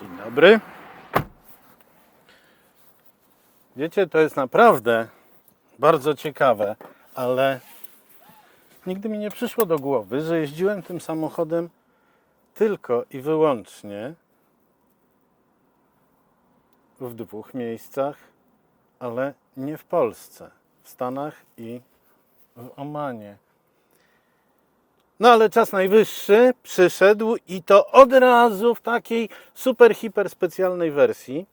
Dzień dobry. Wiecie, to jest naprawdę bardzo ciekawe, ale nigdy mi nie przyszło do głowy, że jeździłem tym samochodem tylko i wyłącznie w dwóch miejscach, ale nie w Polsce, w Stanach i w Omanie. No ale czas najwyższy przyszedł i to od razu w takiej super, hiper specjalnej wersji.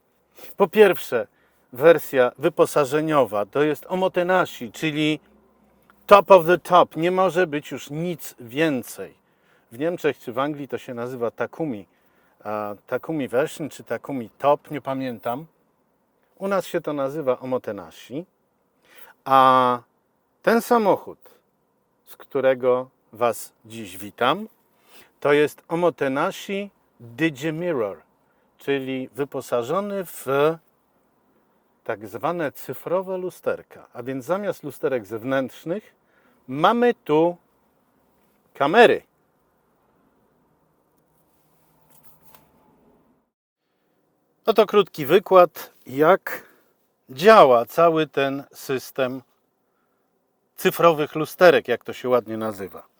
Po pierwsze, wersja wyposażeniowa to jest Omotenashi, czyli top of the top. Nie może być już nic więcej. W Niemczech czy w Anglii to się nazywa Takumi. Takumi version czy Takumi top, nie pamiętam. U nas się to nazywa Omotenashi. A ten samochód, z którego Was dziś witam, to jest Omotenashi Digimirror, czyli wyposażony w tak zwane cyfrowe lusterka. A więc zamiast lusterek zewnętrznych mamy tu kamery. Oto krótki wykład, jak działa cały ten system cyfrowych lusterek, jak to się ładnie nazywa.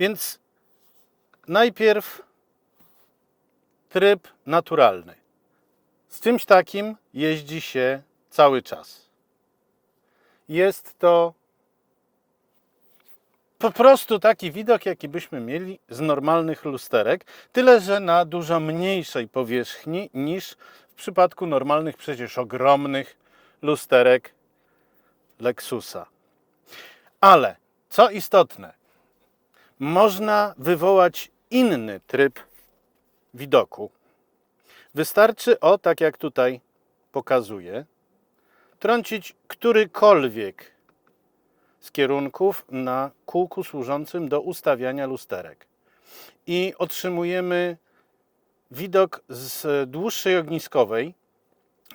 Więc najpierw tryb naturalny. Z czymś takim jeździ się cały czas. Jest to po prostu taki widok, jaki byśmy mieli z normalnych lusterek, tyle że na dużo mniejszej powierzchni niż w przypadku normalnych, przecież ogromnych lusterek Lexusa. Ale co istotne, można wywołać inny tryb widoku. Wystarczy, o tak jak tutaj pokazuję, trącić którykolwiek z kierunków na kółku służącym do ustawiania lusterek. I otrzymujemy widok z dłuższej ogniskowej,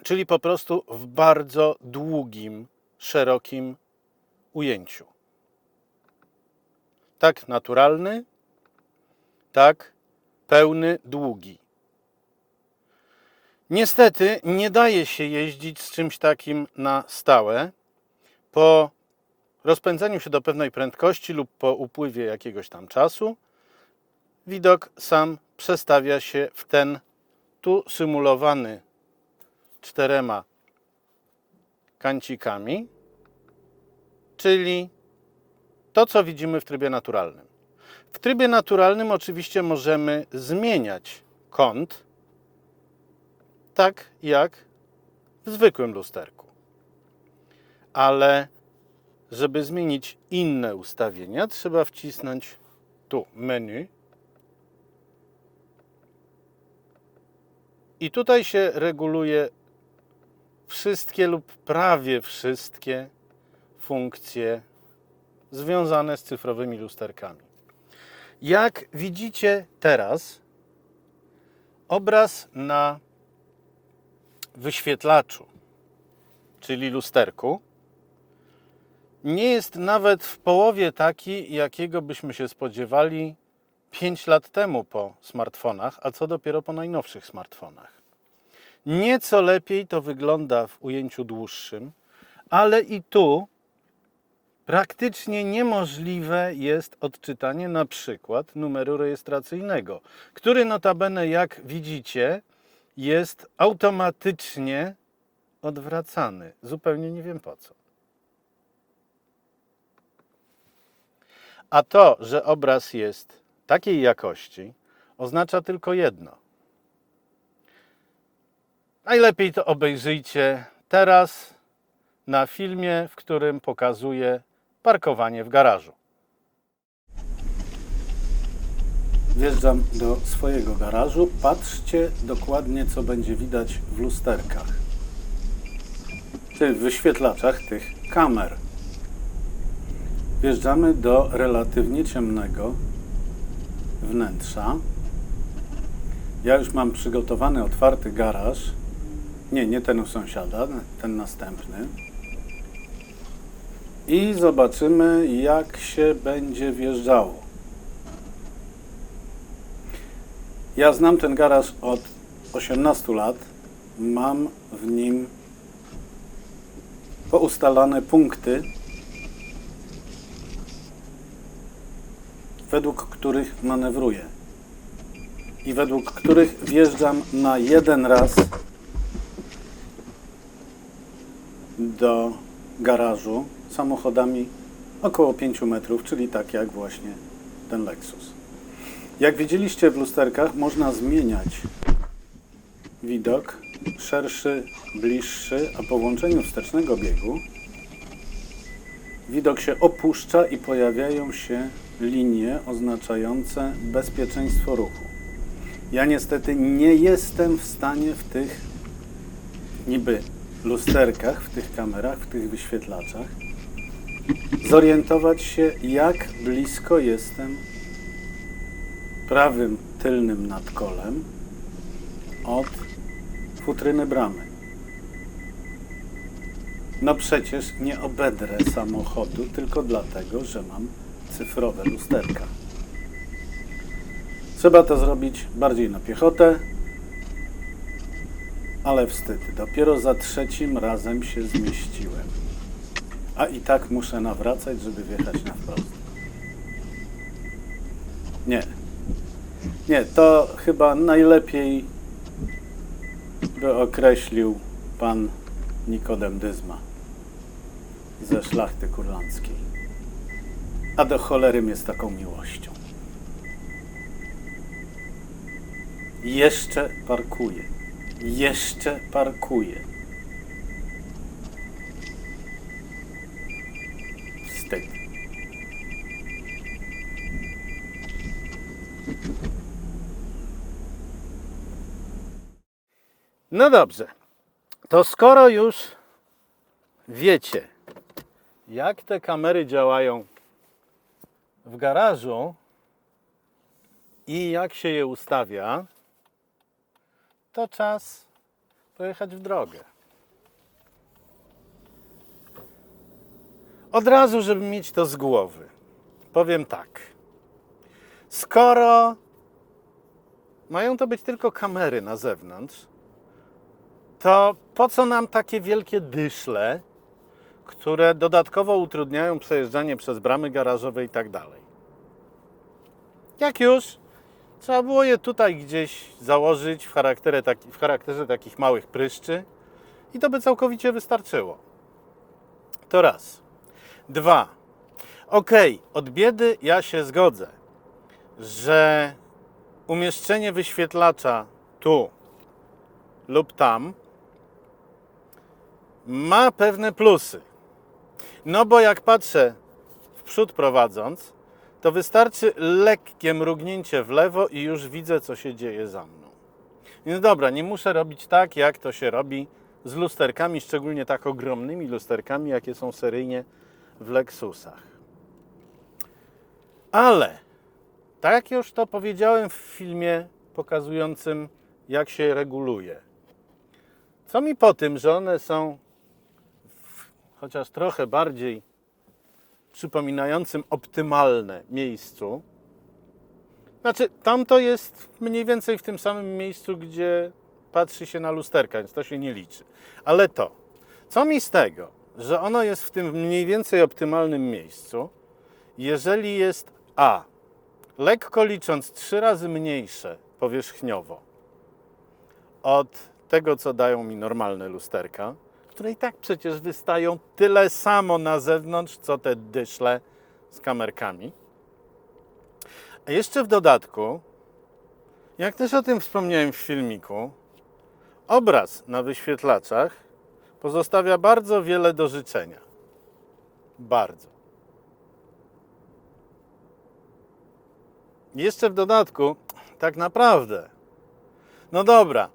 czyli po prostu w bardzo długim, szerokim ujęciu. Tak naturalny, tak pełny, długi. Niestety nie daje się jeździć z czymś takim na stałe. Po rozpędzeniu się do pewnej prędkości lub po upływie jakiegoś tam czasu, widok sam przestawia się w ten tu symulowany czterema kancikami, czyli to, co widzimy w trybie naturalnym. W trybie naturalnym oczywiście możemy zmieniać kąt, tak jak w zwykłym lusterku. Ale żeby zmienić inne ustawienia, trzeba wcisnąć tu menu. I tutaj się reguluje wszystkie lub prawie wszystkie funkcje związane z cyfrowymi lusterkami. Jak widzicie teraz, obraz na wyświetlaczu, czyli lusterku, nie jest nawet w połowie taki, jakiego byśmy się spodziewali 5 lat temu po smartfonach, a co dopiero po najnowszych smartfonach. Nieco lepiej to wygląda w ujęciu dłuższym, ale i tu praktycznie niemożliwe jest odczytanie na przykład numeru rejestracyjnego, który notabene, jak widzicie, jest automatycznie odwracany. Zupełnie nie wiem po co. A to, że obraz jest takiej jakości, oznacza tylko jedno. Najlepiej to obejrzyjcie teraz na filmie, w którym pokazuję parkowanie w garażu. Wjeżdżam do swojego garażu. Patrzcie dokładnie, co będzie widać w lusterkach. W wyświetlaczach tych kamer. Wjeżdżamy do relatywnie ciemnego wnętrza. Ja już mam przygotowany otwarty garaż. Nie, nie ten u sąsiada, ten następny. I zobaczymy, jak się będzie wjeżdżało. Ja znam ten garaż od 18 lat. Mam w nim poustalane punkty, według których manewruję i według których wjeżdżam na jeden raz do garażu samochodami około 5 metrów, czyli tak jak właśnie ten Lexus. Jak widzieliście w lusterkach, można zmieniać widok, szerszy, bliższy, a po włączeniu wstecznego biegu widok się opuszcza i pojawiają się linie oznaczające bezpieczeństwo ruchu. Ja niestety nie jestem w stanie w tych niby lusterkach, w tych kamerach, w tych wyświetlaczach zorientować się, jak blisko jestem prawym tylnym nadkolem od futryny bramy. No przecież nie obedrę samochodu tylko dlatego, że mam cyfrowe lusterka. Trzeba to zrobić bardziej na piechotę, ale wstyd. Dopiero za trzecim razem się zmieściłem. A i tak muszę nawracać, żeby wjechać na wprost. Nie. Nie, to chyba najlepiej by określił pan Nikodem Dyzma ze szlachty kurlandzkiej. A do cholery mnie z taką miłością. Jeszcze parkuje. Jeszcze parkuje. Wstyd. No dobrze. To skoro już wiecie, jak te kamery działają w garażu i jak się je ustawia, to czas pojechać w drogę. Od razu, żeby mieć to z głowy, powiem tak. Skoro mają to być tylko kamery na zewnątrz, to po co nam takie wielkie dyszle, które dodatkowo utrudniają przejeżdżanie przez bramy garażowe i tak dalej? Jak już, trzeba było je tutaj gdzieś założyć w, charakterze, taki, w charakterze takich małych pryszczy i to by całkowicie wystarczyło. To raz. Dwa. Okej, od biedy ja się zgodzę, że umieszczenie wyświetlacza tu lub tam ma pewne plusy. No bo jak patrzę w przód prowadząc, to wystarczy lekkie mrugnięcie w lewo i już widzę, co się dzieje za mną. Więc dobra, nie muszę robić tak, jak to się robi z lusterkami, szczególnie tak ogromnymi lusterkami, jakie są seryjnie w Lexusach. Ale, tak już to powiedziałem w filmie pokazującym, jak się reguluje. Co mi po tym, że one są chociaż trochę bardziej przypominającym optymalne miejscu. Znaczy, tamto jest mniej więcej w tym samym miejscu, gdzie patrzy się na lusterka, więc to się nie liczy. Ale to, co mi z tego, że ono jest w tym mniej więcej optymalnym miejscu, jeżeli jest A, lekko licząc trzy razy mniejsze powierzchniowo od tego, co dają mi normalne lusterka, które i tak przecież wystają tyle samo na zewnątrz, co te dyszle z kamerkami. A jeszcze w dodatku, jak też o tym wspomniałem w filmiku, obraz na wyświetlaczach pozostawia bardzo wiele do życzenia. Bardzo. Jeszcze w dodatku, tak naprawdę, no dobra,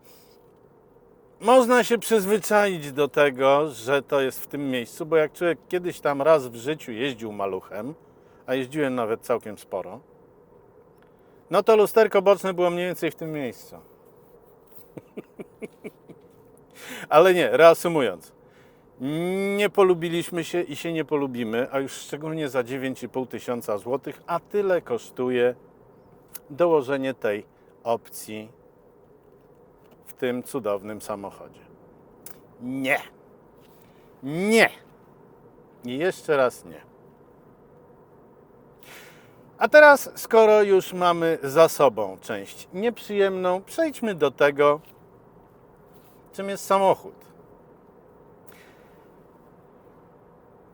można się przyzwyczaić do tego, że to jest w tym miejscu, bo jak człowiek kiedyś tam raz w życiu jeździł maluchem, a jeździłem nawet całkiem sporo, no to lusterko boczne było mniej więcej w tym miejscu. Ale nie, reasumując, nie polubiliśmy się i się nie polubimy, a już szczególnie za 9,5 tysiąca złotych, a tyle kosztuje dołożenie tej opcji tym cudownym samochodzie. Nie. Nie. I jeszcze raz nie. A teraz, skoro już mamy za sobą część nieprzyjemną, przejdźmy do tego, czym jest samochód.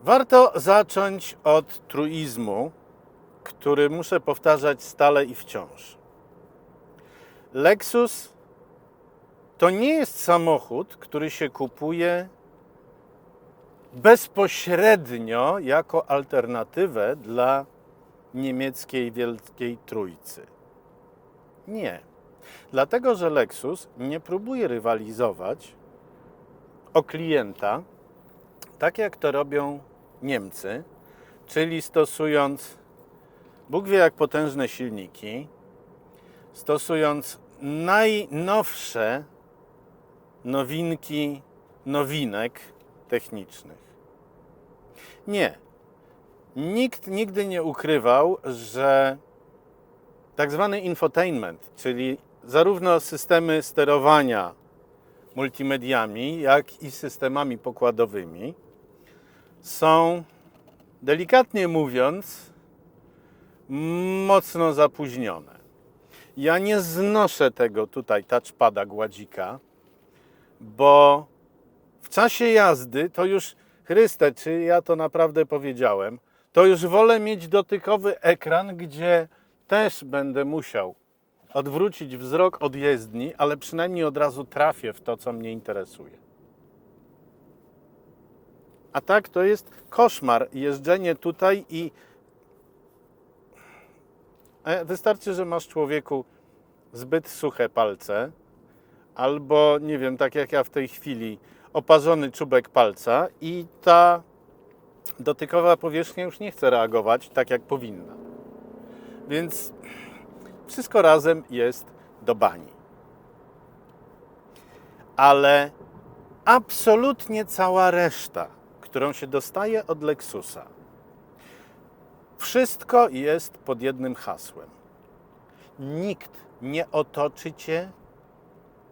Warto zacząć od truizmu, który muszę powtarzać stale i wciąż. Lexus to nie jest samochód, który się kupuje bezpośrednio jako alternatywę dla niemieckiej Wielkiej Trójcy. Nie. Dlatego, że Lexus nie próbuje rywalizować o klienta, tak jak to robią Niemcy, czyli stosując Bóg wie jak potężne silniki, stosując najnowsze nowinki nowinek technicznych. Nie. Nikt nigdy nie ukrywał, że tak zwany infotainment, czyli zarówno systemy sterowania multimediami, jak i systemami pokładowymi, są delikatnie mówiąc mocno zapóźnione. Ja nie znoszę tego tutaj touchpada gładzika, bo w czasie jazdy to już, Chryste, czy ja to naprawdę powiedziałem, to już wolę mieć dotykowy ekran, gdzie też będę musiał odwrócić wzrok od jezdni, ale przynajmniej od razu trafię w to, co mnie interesuje. A tak to jest koszmar jeżdżenie tutaj i E, Wystarczy, że masz człowieku zbyt suche palce, albo nie wiem, tak jak ja w tej chwili, oparzony czubek palca i ta dotykowa powierzchnia już nie chce reagować tak, jak powinna. Więc wszystko razem jest do bani. Ale absolutnie cała reszta, którą się dostaje od Lexusa, wszystko jest pod jednym hasłem. Nikt nie otoczy cię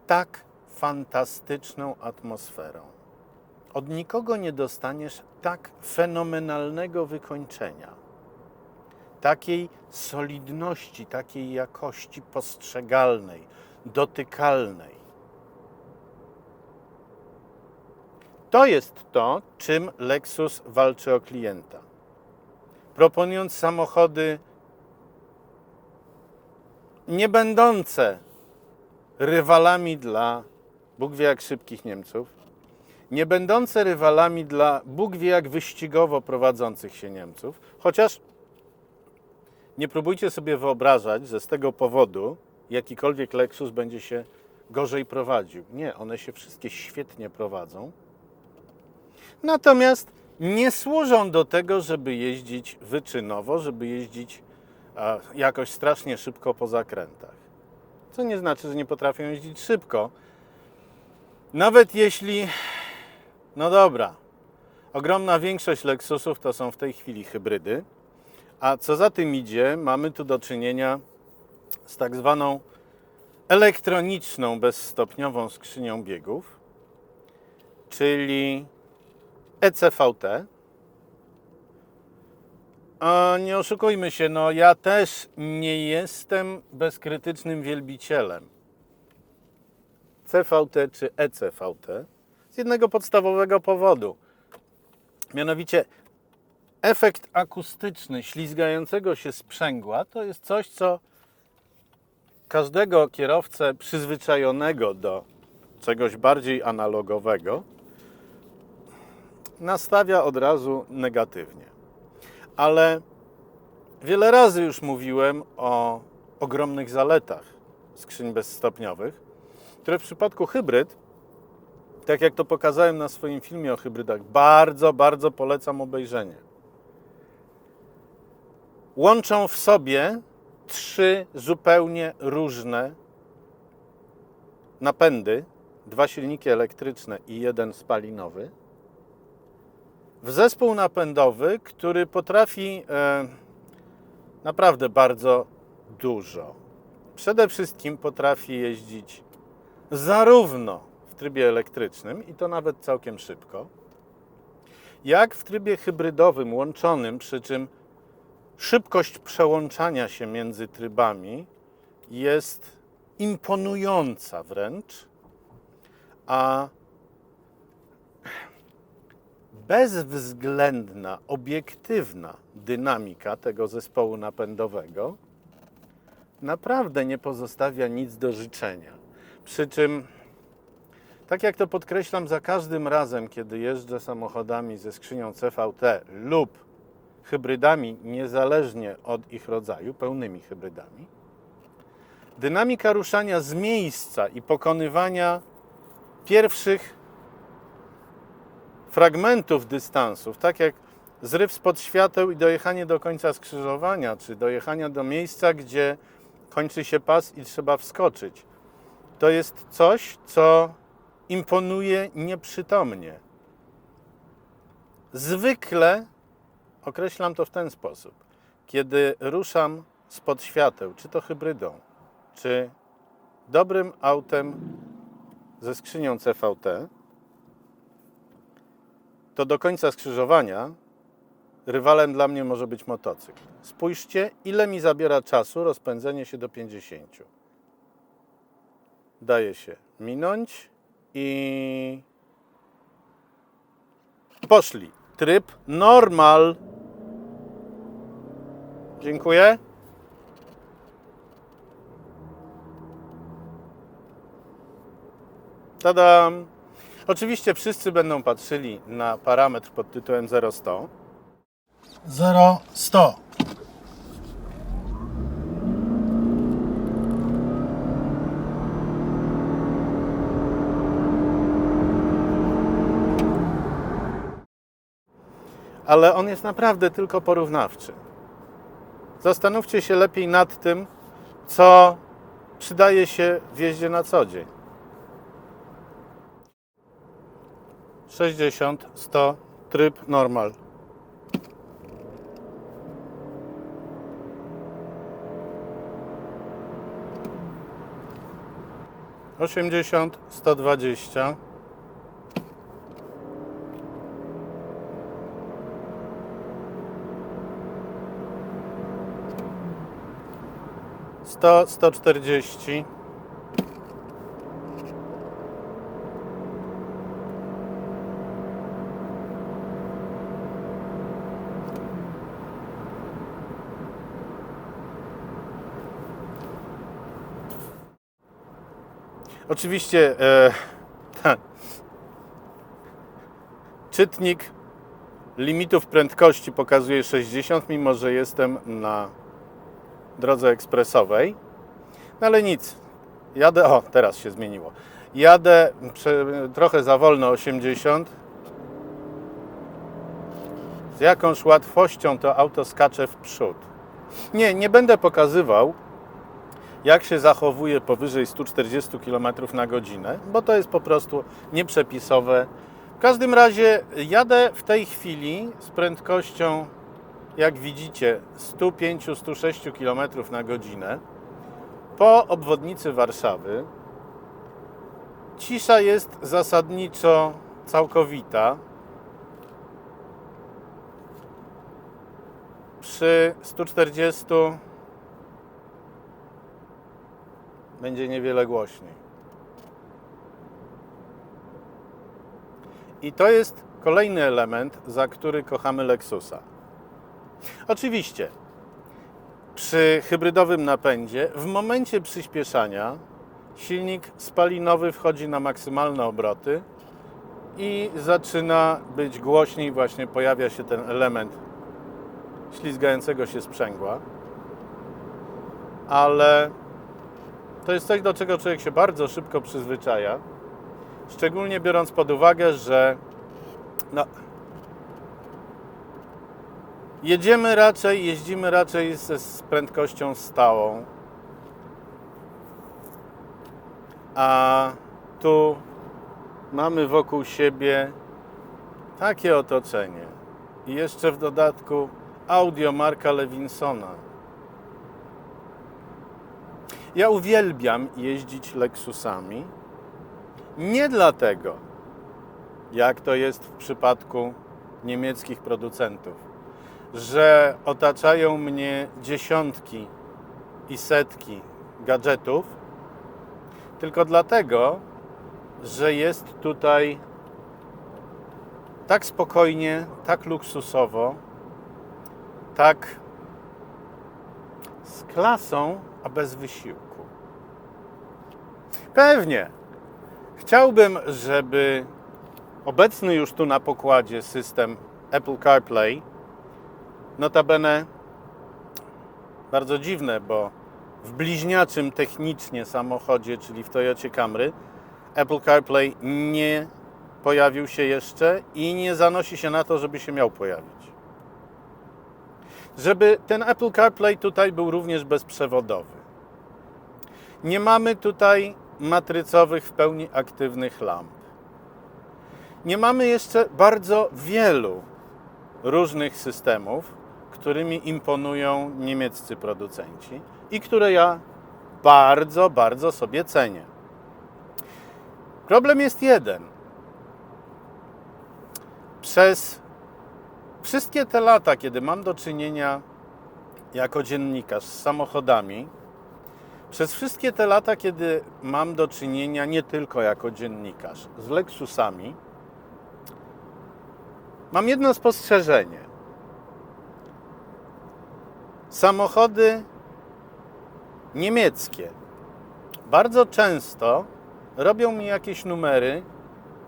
tak fantastyczną atmosferą. Od nikogo nie dostaniesz tak fenomenalnego wykończenia, takiej solidności, takiej jakości postrzegalnej, dotykalnej. To jest to, czym Lexus walczy o klienta proponując samochody nie będące rywalami dla Bóg wie jak szybkich Niemców, nie będące rywalami dla Bóg wie jak wyścigowo prowadzących się Niemców, chociaż nie próbujcie sobie wyobrażać, że z tego powodu jakikolwiek Lexus będzie się gorzej prowadził. Nie, one się wszystkie świetnie prowadzą. Natomiast nie służą do tego, żeby jeździć wyczynowo, żeby jeździć jakoś strasznie szybko po zakrętach. Co nie znaczy, że nie potrafią jeździć szybko. Nawet jeśli, no dobra, ogromna większość Lexusów to są w tej chwili hybrydy, a co za tym idzie, mamy tu do czynienia z tak zwaną elektroniczną, bezstopniową skrzynią biegów, czyli ECVT. A nie oszukujmy się, no ja też nie jestem bezkrytycznym wielbicielem CVT czy ECVT z jednego podstawowego powodu. Mianowicie efekt akustyczny ślizgającego się sprzęgła to jest coś, co każdego kierowcę przyzwyczajonego do czegoś bardziej analogowego nastawia od razu negatywnie. Ale wiele razy już mówiłem o ogromnych zaletach skrzyń bezstopniowych, które w przypadku hybryd, tak jak to pokazałem na swoim filmie o hybrydach, bardzo, bardzo polecam obejrzenie. Łączą w sobie trzy zupełnie różne napędy, dwa silniki elektryczne i jeden spalinowy w zespół napędowy, który potrafi e, naprawdę bardzo dużo. przede wszystkim potrafi jeździć zarówno w trybie elektrycznym, i to nawet całkiem szybko, jak w trybie hybrydowym łączonym, przy czym szybkość przełączania się między trybami jest imponująca wręcz, a bezwzględna, obiektywna dynamika tego zespołu napędowego naprawdę nie pozostawia nic do życzenia. Przy czym, tak jak to podkreślam za każdym razem, kiedy jeżdżę samochodami ze skrzynią CVT lub hybrydami, niezależnie od ich rodzaju, pełnymi hybrydami, dynamika ruszania z miejsca i pokonywania pierwszych fragmentów dystansów, tak jak zryw spod świateł i dojechanie do końca skrzyżowania, czy dojechania do miejsca, gdzie kończy się pas i trzeba wskoczyć. To jest coś, co imponuje nieprzytomnie. Zwykle określam to w ten sposób. Kiedy ruszam spod świateł, czy to hybrydą, czy dobrym autem ze skrzynią CVT, to do końca skrzyżowania rywalem dla mnie może być motocykl. Spójrzcie, ile mi zabiera czasu rozpędzenie się do 50. Daje się minąć i poszli. Tryb normal. Dziękuję. Tadam! Oczywiście wszyscy będą patrzyli na parametr pod tytułem 0100. 0100. Ale on jest naprawdę tylko porównawczy. Zastanówcie się lepiej nad tym, co przydaje się w jeździe na co dzień. 60, 100, tryb normal. Osiemdziesiąt, sto dwadzieścia. 100, 140. Oczywiście e, tak. czytnik limitów prędkości pokazuje 60, mimo że jestem na drodze ekspresowej. No ale nic. Jadę, o teraz się zmieniło. Jadę prze, trochę za wolno 80. Z jakąś łatwością to auto skacze w przód. Nie, nie będę pokazywał jak się zachowuje powyżej 140 km na godzinę, bo to jest po prostu nieprzepisowe. W każdym razie jadę w tej chwili z prędkością, jak widzicie, 105-106 km na godzinę po obwodnicy Warszawy. Cisza jest zasadniczo całkowita. Przy 140 będzie niewiele głośniej. I to jest kolejny element, za który kochamy Lexusa. Oczywiście, przy hybrydowym napędzie, w momencie przyspieszania, silnik spalinowy wchodzi na maksymalne obroty i zaczyna być głośniej, właśnie pojawia się ten element ślizgającego się sprzęgła. Ale to jest coś, do czego człowiek się bardzo szybko przyzwyczaja. Szczególnie biorąc pod uwagę, że no, jedziemy raczej, jeździmy raczej z, z prędkością stałą. A tu mamy wokół siebie takie otoczenie. I jeszcze w dodatku audio Marka Lewinsona Ja uwielbiam jeździć Lexusami. Nie dlatego, jak to jest w przypadku niemieckich producentów, że otaczają mnie dziesiątki i setki gadżetów, tylko dlatego, że jest tutaj tak spokojnie, tak luksusowo, tak z klasą, a bez wysiłku. Pewnie chciałbym, żeby obecny już tu na pokładzie system Apple CarPlay, notabene bardzo dziwne, bo w bliźniaczym technicznie samochodzie, czyli w Toyocie Camry, Apple CarPlay nie pojawił się jeszcze i nie zanosi się na to, żeby się miał pojawić. Żeby ten Apple CarPlay tutaj był również bezprzewodowy. Nie mamy tutaj matrycowych, w pełni aktywnych lamp. Nie mamy jeszcze bardzo wielu różnych systemów, którymi imponują niemieccy producenci i które ja bardzo, bardzo sobie cenię. Problem jest jeden. Przez wszystkie te lata, kiedy mam do czynienia jako dziennikarz z samochodami, przez wszystkie te lata, kiedy mam do czynienia nie tylko jako dziennikarz z Lexusami, mam jedno spostrzeżenie. Samochody niemieckie bardzo często robią mi jakieś numery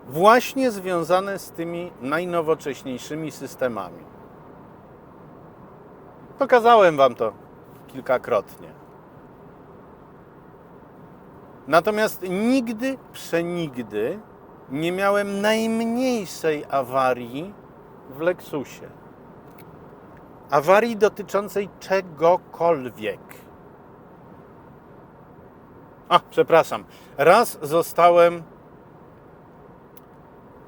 właśnie związane z tymi najnowocześniejszymi systemami. Pokazałem Wam to kilkakrotnie. Natomiast nigdy, przenigdy nie miałem najmniejszej awarii w Lexusie. Awarii dotyczącej czegokolwiek. A, przepraszam. Raz zostałem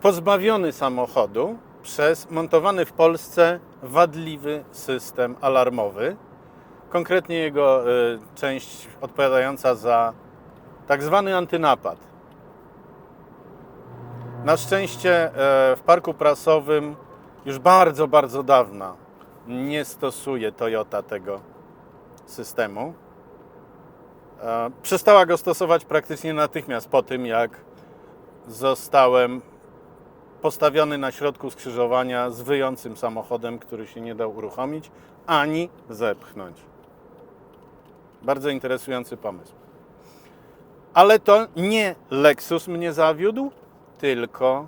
pozbawiony samochodu przez montowany w Polsce wadliwy system alarmowy. Konkretnie jego y, część odpowiadająca za tak zwany antynapad. Na szczęście e, w parku prasowym już bardzo, bardzo dawno nie stosuje Toyota tego systemu. E, Przestała go stosować praktycznie natychmiast po tym, jak zostałem postawiony na środku skrzyżowania z wyjącym samochodem, który się nie dał uruchomić ani zepchnąć. Bardzo interesujący pomysł. Ale to nie Lexus mnie zawiódł, tylko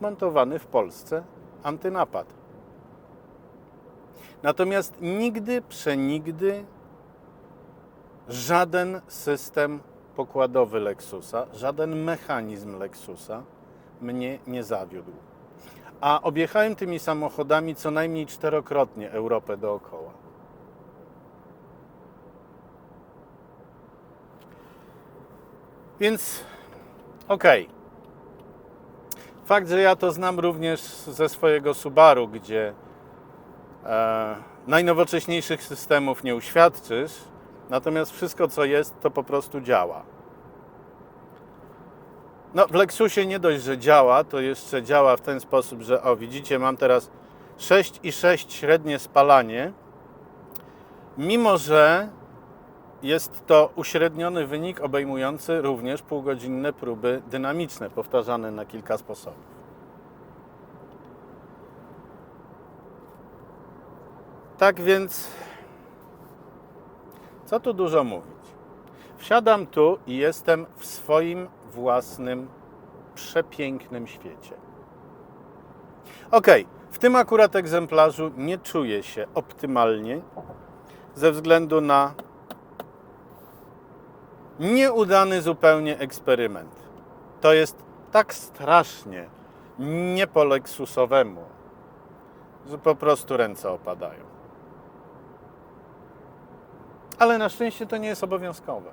montowany w Polsce antynapad. Natomiast nigdy, przenigdy żaden system pokładowy Lexusa, żaden mechanizm Lexusa mnie nie zawiódł. A objechałem tymi samochodami co najmniej czterokrotnie Europę dookoła. Więc okej. Fakt, że ja to znam również ze swojego Subaru, gdzie e, najnowocześniejszych systemów nie uświadczysz, natomiast wszystko co jest, to po prostu działa. No, w Lexusie nie dość, że działa, to jeszcze działa w ten sposób, że o widzicie, mam teraz 6,6 średnie spalanie, mimo że jest to uśredniony wynik obejmujący również półgodzinne próby dynamiczne, powtarzane na kilka sposobów. Tak więc, co tu dużo mówić? Wsiadam tu i jestem w swoim własnym, przepięknym świecie. Ok, w tym akurat egzemplarzu nie czuję się optymalnie ze względu na nieudany zupełnie eksperyment. To jest tak strasznie nie po Lexusowemu, że po prostu ręce opadają. Ale na szczęście to nie jest obowiązkowe.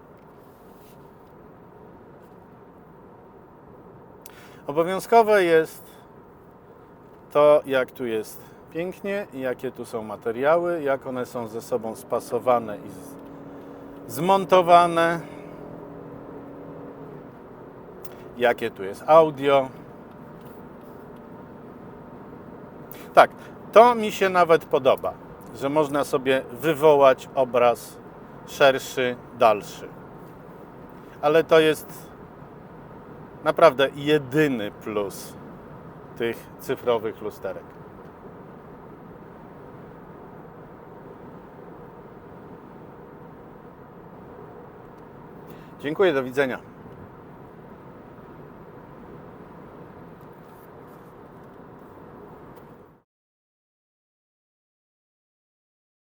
Obowiązkowe jest to, jak tu jest pięknie, jakie tu są materiały, jak one są ze sobą spasowane i zmontowane. Jakie tu jest audio. Tak, to mi się nawet podoba, że można sobie wywołać obraz szerszy, dalszy. Ale to jest naprawdę jedyny plus tych cyfrowych lusterek. Dziękuję, do widzenia.